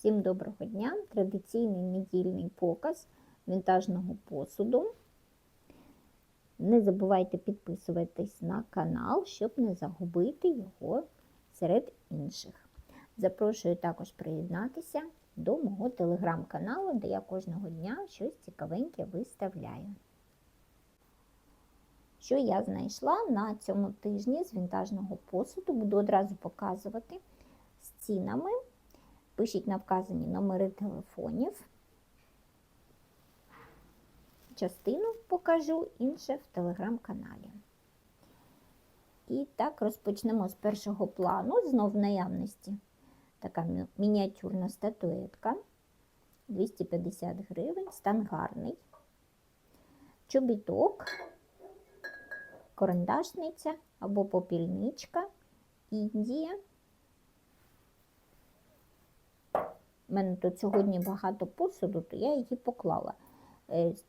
Всім доброго дня! Традиційний недільний показ вінтажного посуду. Не забувайте підписуватись на канал, щоб не загубити його серед інших. Запрошую також приєднатися до мого телеграм-каналу, де я кожного дня щось цікавеньке виставляю. Що я знайшла на цьому тижні з вінтажного посуду, буду одразу показувати з цінами. Пишіть на вказані номери телефонів. Частину покажу, інше в телеграм-каналі. І так, розпочнемо з першого плану, знов в наявності. Така мініатюрна статуетка. 250 гривень, стан гарний. Чобіток, карандашниця або попільничка, Індія. У мене тут сьогодні багато посуду, то я її поклала.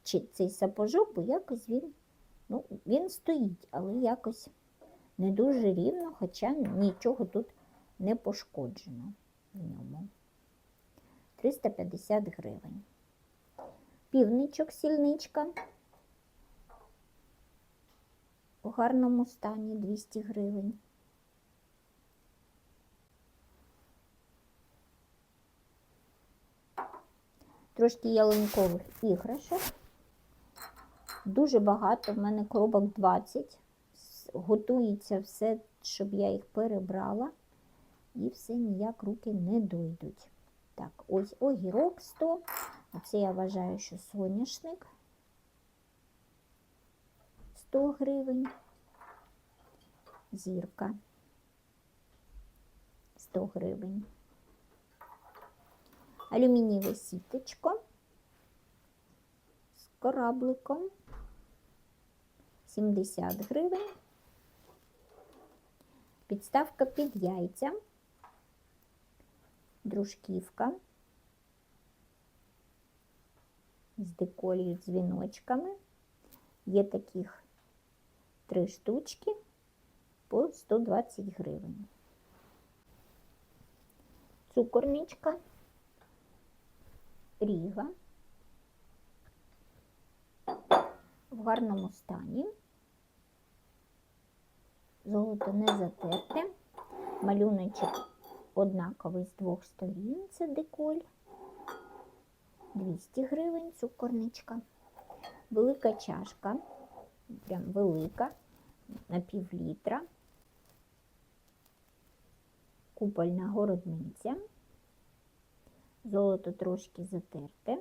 Чи цей сапожок, бо якось він ну, він стоїть, але якось не дуже рівно, хоча нічого тут не пошкоджено в ньому. 350 гривень. Півничок сільничка у гарному стані 200 гривень. Трошки ялинкових іграшок. Дуже багато, в мене коробок 20. Готується все, щоб я їх перебрала. І все ніяк руки не дойдуть. Так, ось огірок 100. Оце я вважаю, що соняшник 100 гривень. Зірка 100 гривень алюмінієве сіточко з корабликом. 70 гривень, підставка під яйця, дружківка. З деколію дзвіночками. Є таких три штучки по 120 гривень. Цукорничка ріга в гарному стані. Золото не затерте, малюночок однаковий з двох сторін, це деколь, 200 гривень, цукорничка, велика чашка, прям велика, на пів літра, купольна городниця. Золото трошки затерте,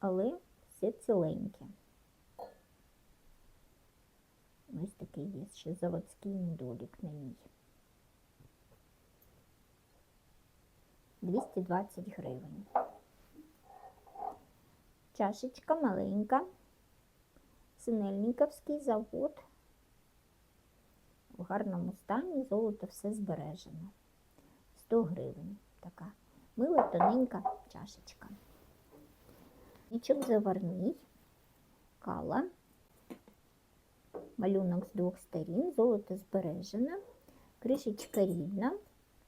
але все ціленьке. Ось такий є ще заводський недолік на ній. 220 гривень. Чашечка маленька, Синельниковський завод. В гарному стані золото все збережено. 100 гривень така мила тоненька чашечка. Нічок заварний, кала, малюнок з двох сторін, золото збережене, кришечка рідна,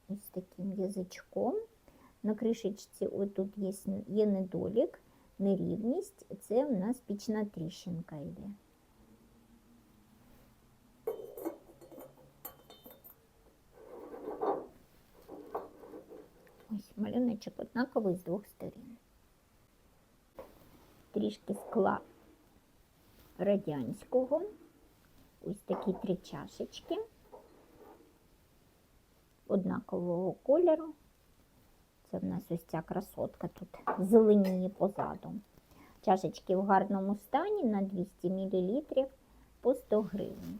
ось таким язичком. На кришечці отут є, є недолік, нерівність, це у нас пічна тріщинка йде. Ось малюночок однаковий з двох сторін. Трішки скла радянського. Ось такі три чашечки однакового кольору. Це в нас ось ця красотка тут зеленіє позаду. Чашечки в гарному стані на 200 мл по 100 гривень.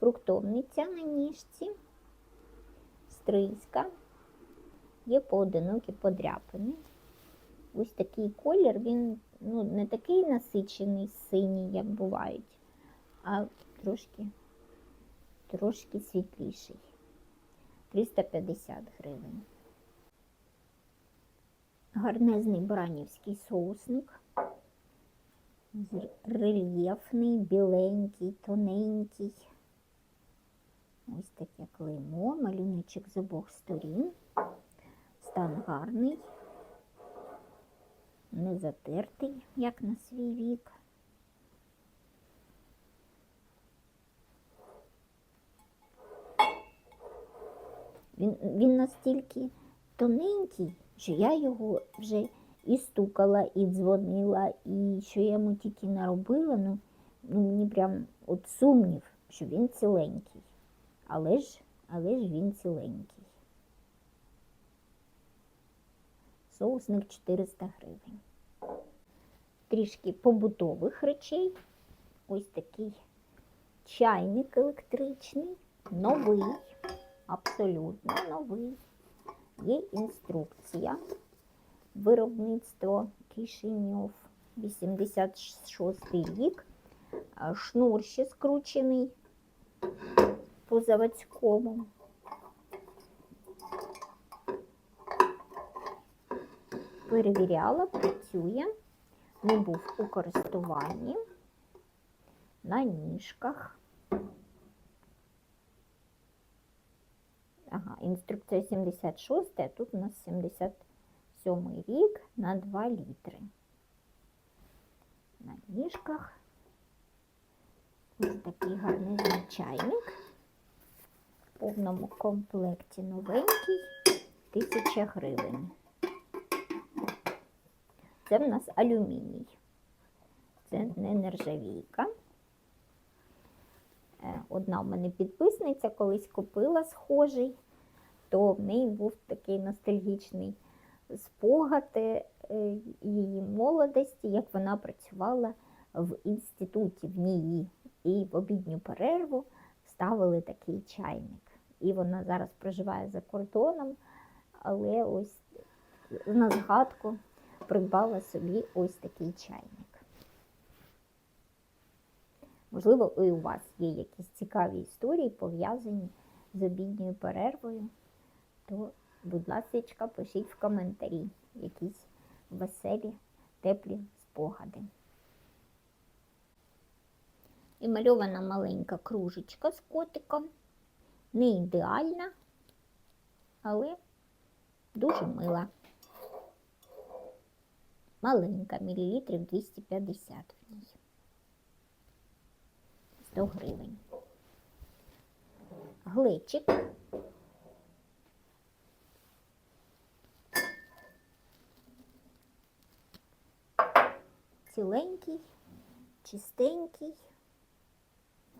Фруктовниця на ніжці, стрийська є поодинокі подряпини. Ось такий колір, він ну, не такий насичений синій, як бувають, а трошки трошки світліший. 350 гривень. Гарнезний баранівський соусник. Рельєфний, біленький, тоненький. Ось таке клеймо, малюночок з обох сторін. Стан гарний, не затертий, як на свій вік. Він, він настільки тоненький, що я його вже і стукала, і дзвонила, і що я йому тільки наробила, ну, ну мені прям от сумнів, що він ціленький. Але ж, але ж він ціленький. Соусник 400 гривень. Трішки побутових речей. Ось такий чайник електричний, новий, абсолютно новий. Є інструкція. Виробництво Кишиньов, 86 рік. Шнур ще скручений по заводському. Перевіряла, працює, не був у користуванні на ніжках. Ага, інструкція 76, а тут у нас 77 рік на 2 літри. На ніжках ось такий гарний чайник. В повному комплекті новенький, 1000 гривень. Це в нас алюміній. Це не нержавійка. Е, Одна в мене підписниця колись купила схожий, то в неї був такий ностальгічний спогад е, її молодості, як вона працювала в інституті в НІІ. І в обідню перерву ставили такий чайник. І вона зараз проживає за кордоном, але ось на згадку придбала собі ось такий чайник. Можливо, і у вас є якісь цікаві історії, пов'язані з обідньою перервою, то, будь ласка, пишіть в коментарі якісь веселі, теплі спогади. І мальована маленька кружечка з котиком. Не ідеальна, але дуже мила. Маленька, мілілітрів 250 в ній. 100 гривень. Глечик. Ціленький, чистенький,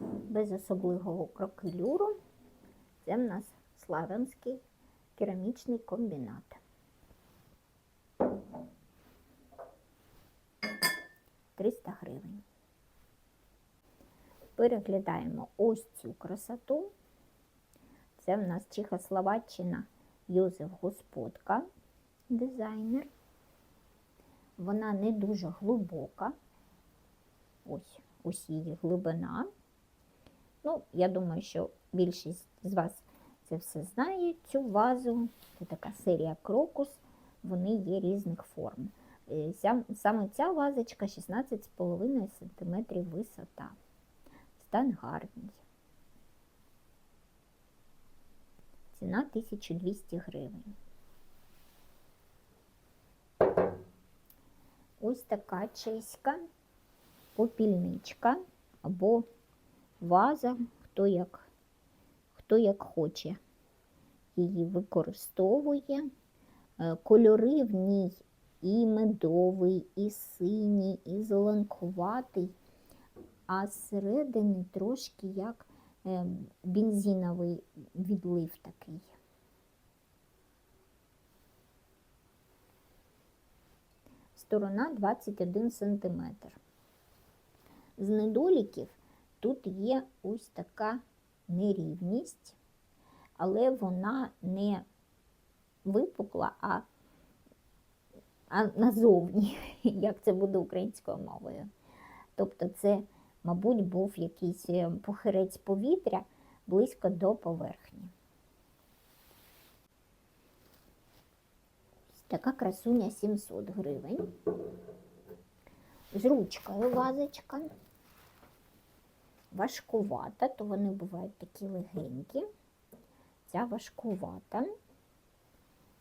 без особливого крокелюру. Це в нас славянський керамічний комбінат. 300 гривень. Переглядаємо ось цю красоту. Це в нас Чехословаччина Йозеф Господка, дизайнер. Вона не дуже глибока. Ось ось її глибина. Ну, я думаю, що більшість з вас це все знає, цю вазу. Це така серія крокус, вони є різних форм. Саме ця вазочка 16,5 см висота. Стан гарний. Ціна 1200 гривень. Ось така чеська попільничка або ваза, хто як, хто як хоче її використовує. Е, Кольори в ній і медовий, і синій, і зеленкуватий, а зсередини трошки як е, бензиновий відлив такий. Сторона 21 см. З недоліків тут є ось така нерівність, але вона не випукла, а, а назовні, як це буде українською мовою. Тобто це, мабуть, був якийсь е, похирець повітря близько до поверхні. Така красуня 700 гривень. З ручкою вазочка. Важкувата, то вони бувають такі легенькі. Ця важкувата.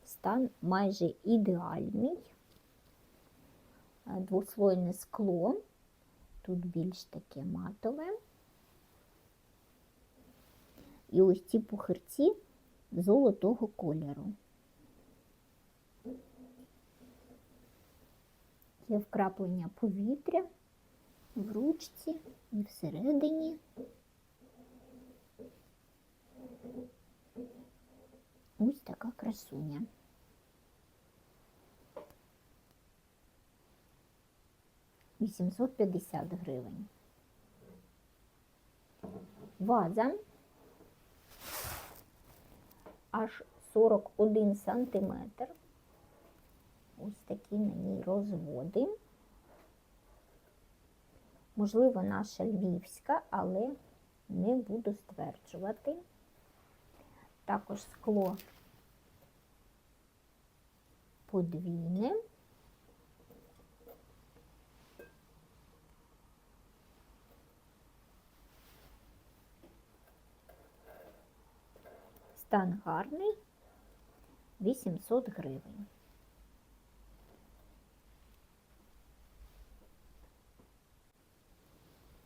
стан майже ідеальний. Двослойне скло, тут більш таке матове. І ось ці пухирці золотого кольору. Є вкраплення повітря в ручці і всередині. Ось така красуня. Вісімсот п'ятдесят гривень. Ваза аж 41 сантиметр. Ось такі на ній розводи. Можливо, наша львівська, але не буду стверджувати. Також скло подвійне. Стан гарний 800 гривень.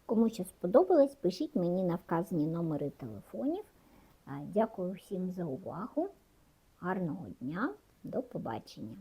Кому що сподобалось, пишіть мені на вказані номери телефонів. Дякую всім за увагу. Гарного дня, до побачення!